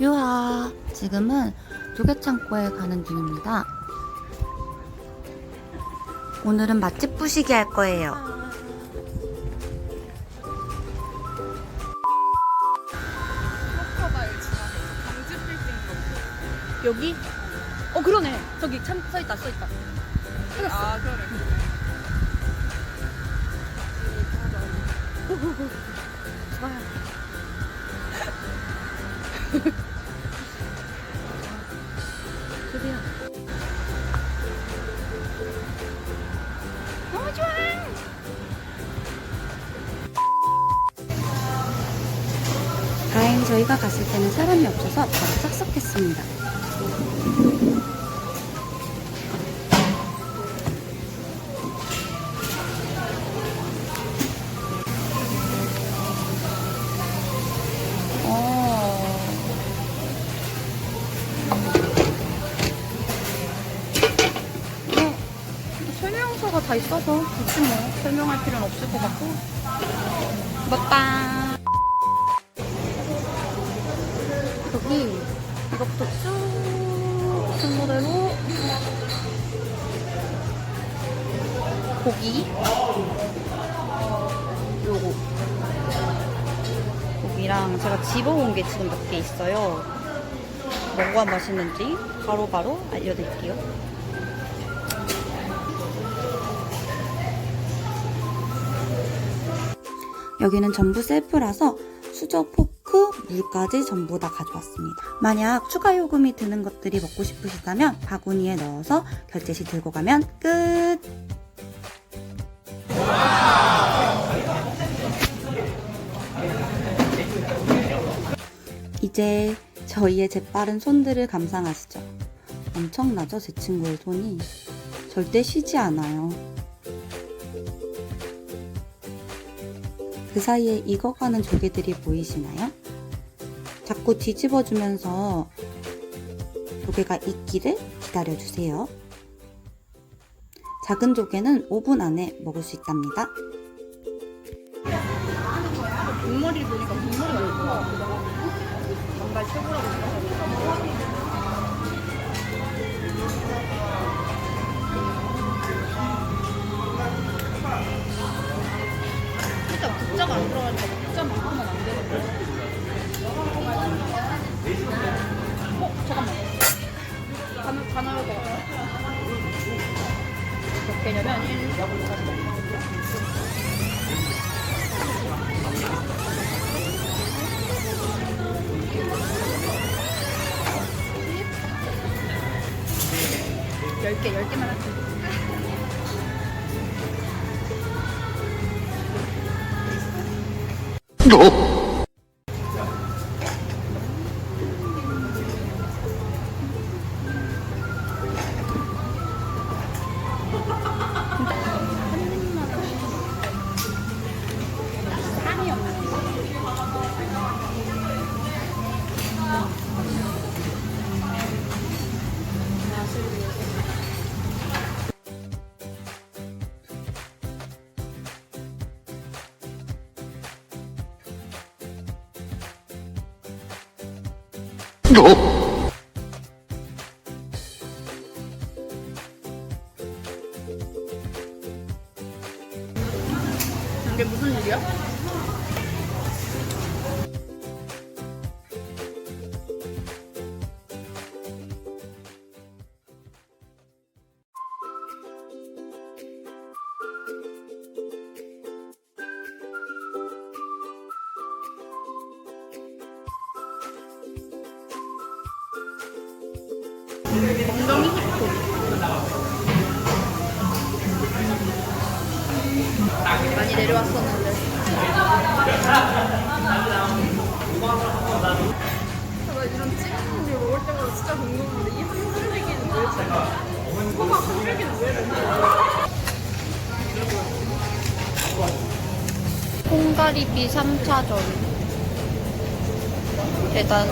유하. 지금은 조개창고에 가는 중입니다. 오늘은 맛집 부시기 할 거예요. 여기? 어 그러네 저기 참 써있다 써있다 찾았어 아 그러네 좋아요 다행히 저희가 갔을 때는 사람이 없어서 바로 싹싹했습니다. 어. 어, 설명서가 다 있어서 좋지 뭐 설명할 필요는 없을 것 같고 먹방 이것부터 쭉 순서대로 고기. 요거. 고기랑 제가 집어온 게 지금 몇 개 있어요. 뭐가 맛있는지 바로바로 알려드릴게요. 여기는 전부 셀프라서 수저, 포 크, 물까지 전부 다 가져왔습니다. 만약 추가 요금이 드는 것들이 먹고 싶으시다면 바구니에 넣어서 결제 시 들고 가면 끝! 이제 저희의 재빠른 손들을 감상하시죠. 엄청나죠, 제 친구의 손이. 절대 쉬지 않아요. 그 사이에 익어가는 조개들이 보이시나요? 자꾸 뒤집어주면서 조개가 익기를 기다려주세요. 작은 조개는 5분 안에 먹을 수 있답니다. 국머리 보니까 국머리가 있구나 정말 최고라고 일 국자만 하면 안 되는 거야 어? 잠깐만 다, 다 나올 것 같아 몇 개냐면 1, 2, 3, 4, 5, 열 개, 열 개만 할게. 향 이게 무슨 일이야? 엉덩이 힙도 많이 내려왔었는데 나 이런 찌개는 게 먹을 때마다 진짜 궁금한데 이왜 돼? 소막 흔들기는 왜 되는 거야? 콩가리비 3차전 대단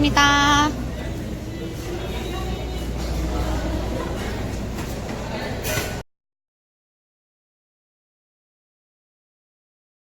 감사합니다.